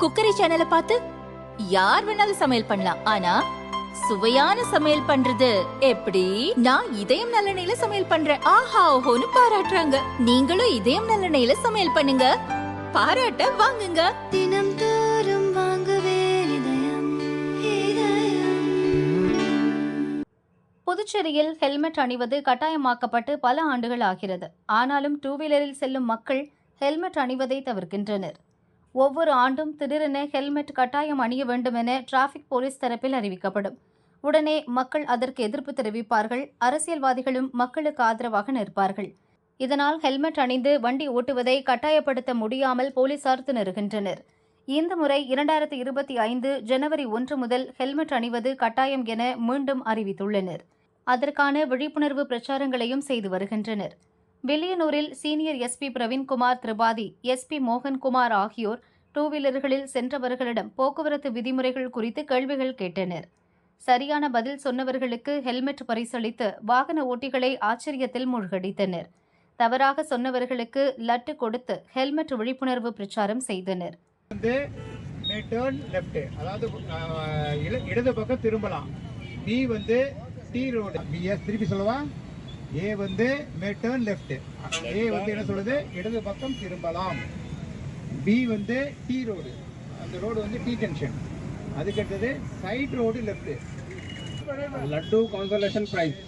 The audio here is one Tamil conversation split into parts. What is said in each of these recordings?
குக்கரி சேனலை பார்த்து யார் வேணாலும் சமையல் பண்ணலாம். ஆனா சுவையான சமையல் பண்றது எப்படி? நான் இதயம் நல்லெண்ணெயில சமையல் பண்றேன். ஆஹா ஓஹோன்னு பாராட்டுறாங்க. நீங்களும் இதயம் நல்லெண்ணெயில சமையல் பண்ணுங்க. பாராட்ட வாங்குங்க. தினம் தோறும் வாங்குவே புதுச்சேரியில் ஹெல்மெட் அணிவது கட்டாயமாக்கப்பட்டு பல ஆண்டுகள் ஆகிறது. ஆனாலும் டூ வீலரில் செல்லும் மக்கள் ஹெல்மெட் அணிவதை தவிர்க்கின்றனர். ஒவ்வொரு ஆண்டும் திடீரென ஹெல்மெட் கட்டாயம் அணிய வேண்டும் என டிராஃபிக் போலீஸ் தரப்பில் அறிவிக்கப்படும். உடனே மக்கள் அதற்கு எதிர்ப்பு தெரிவிப்பார்கள். அரசியல்வாதிகளும் மக்களுக்கு ஆதரவாக நிற்பார்கள். இதனால் ஹெல்மெட் அணிந்து வண்டி ஓட்டுவதை கட்டாயப்படுத்த முடியாமல் போலீசார் திணறுகின்றனர். இந்த முறை இரண்டாயிரத்தி இருபத்தி ஐந்து ஜனவரி ஒன்று முதல் ஹெல்மெட் அணிவது கட்டாயம் என மீண்டும் அறிவித்துள்ளனர். அதற்கான விழிப்புணர்வு பிரச்சாரங்களையும் செய்து வருகின்றனர். வில்லியனூரில் senior SP Praveenkumar Tripathi SP Mohankumar ஆகியோர் டூ வீலர்களில் சென்றவர்களிடம் போக்குவரத்து விதிமுறைகள் குறித்து கேள்விகள் கேட்டனர். சரியான பதில் சொன்னவர்களுக்கு ஹெல்மெட் பரிசளித்து வாகன ஓட்டிகளை ஆச்சரியத்தில் மூழ்கடித்தனர். தவறாக சொன்னவர்களுக்கு லட்டு கொடுத்து ஹெல்மெட் விழிப்புணர்வு பிரச்சாரம் செய்தனர். அதாவது இடது பக்கம் திரும்பலாம். பி வந்து டி ரோடு திருப்பி சொல்லவா? ஏ வந்து மே டேர்ன் லெஃப்ட் ஏ வந்து என்ன சொல்லுது? இடது பக்கம் திரும்பலாம். பி வந்து டி ரோடு அந்த ரோடு வந்து டி ஜங்ஷன் அதுக்கடுத்தது சைட் ரோடு லெஃப்ட் லட்டு கான்சலேஷன் பிரைஸ்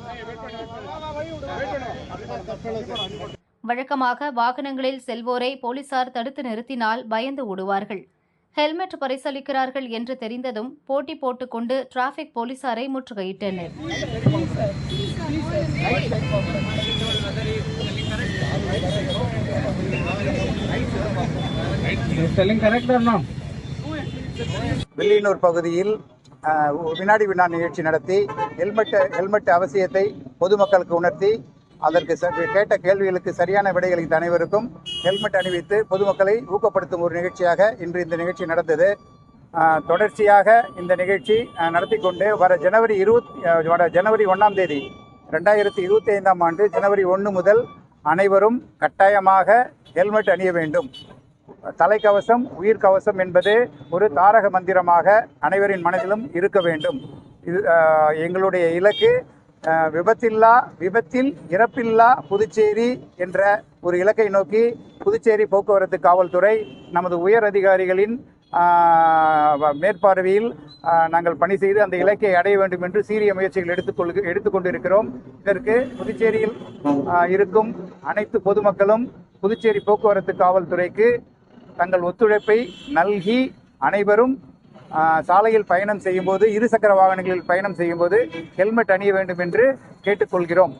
வழக்கமாக வாகனங்களில் செல்வோரை போலீசார் தடுத்து நிறுத்தினால் பயந்து ஓடுவார்கள். ஹெல்மெட் பரிசளிக்கிறார்கள் என்று தெரிந்ததும் போட்டி போட்டுக்கொண்டு டிராஃபிக் போலீசாரை முற்றுகையிட்டனர். வில்லியனூர் பகுதியில் வினாடி வினா நிகழ்ச்சி நடத்தி ஹெல்மெட் ஹெல்மெட் அவசியத்தை பொதுமக்களுக்கு உணர்த்தி அதற்கு ச- கேட்ட கேள்விகளுக்கு சரியான விடைகளை அனைவருக்கும். ஹெல்மெட் அணிவித்து பொதுமக்களை ஊக்கப்படுத்தும் ஒரு நிகழ்ச்சியாக இன்று இந்த நிகழ்ச்சி நடந்தது. தொடர்ச்சியாக இந்த நிகழ்ச்சி நடத்தி கொண்டு வர ஜனவரி இருபத் வர ஜனவரி ஒன்றாம் தேதி ரெண்டாயிரத்தி இருபத்தி ஐந்தாம் ஆண்டு ஜனவரி ஒன்று முதல் அனைவரும் கட்டாயமாக ஹெல்மெட் அணிய வேண்டும். தலைக்கவசம் உயிர்க்கவசம் என்பது ஒரு தாரக மந்திரமாக அனைவரின் மனதிலும் இருக்க வேண்டும். இது எங்களுடைய இலக்கு விபத்தில்லா விபத்தில் இறப்பில்லா புதுச்சேரி என்ற ஒரு இலக்கை நோக்கி புதுச்சேரி போக்குவரத்து காவல்துறை நமது உயர் அதிகாரிகளின் வ- மேற்பார்வையில் நாங்கள் பணி செய்து அந்த இலக்கை அடைய வேண்டும் என்று சீரிய முயற்சிகள் எடுத்துக்கொள்க எடுத்துக்கொண்டிருக்கிறோம் இதற்கு புதுச்சேரியில் இருக்கும் அனைத்து பொதுமக்களும் புதுச்சேரி போக்குவரத்து காவல்துறைக்கு தங்கள் ஒத்துழைப்பை நல்கி அனைவரும் சாலையில் பயணம் செய்யும்போது இருசக்கர வாகனங்களில் பயணம் செய்யும்போது ஹெல்மெட் அணிய வேண்டும் என்று கேட்டுக்கொள்கிறோம்.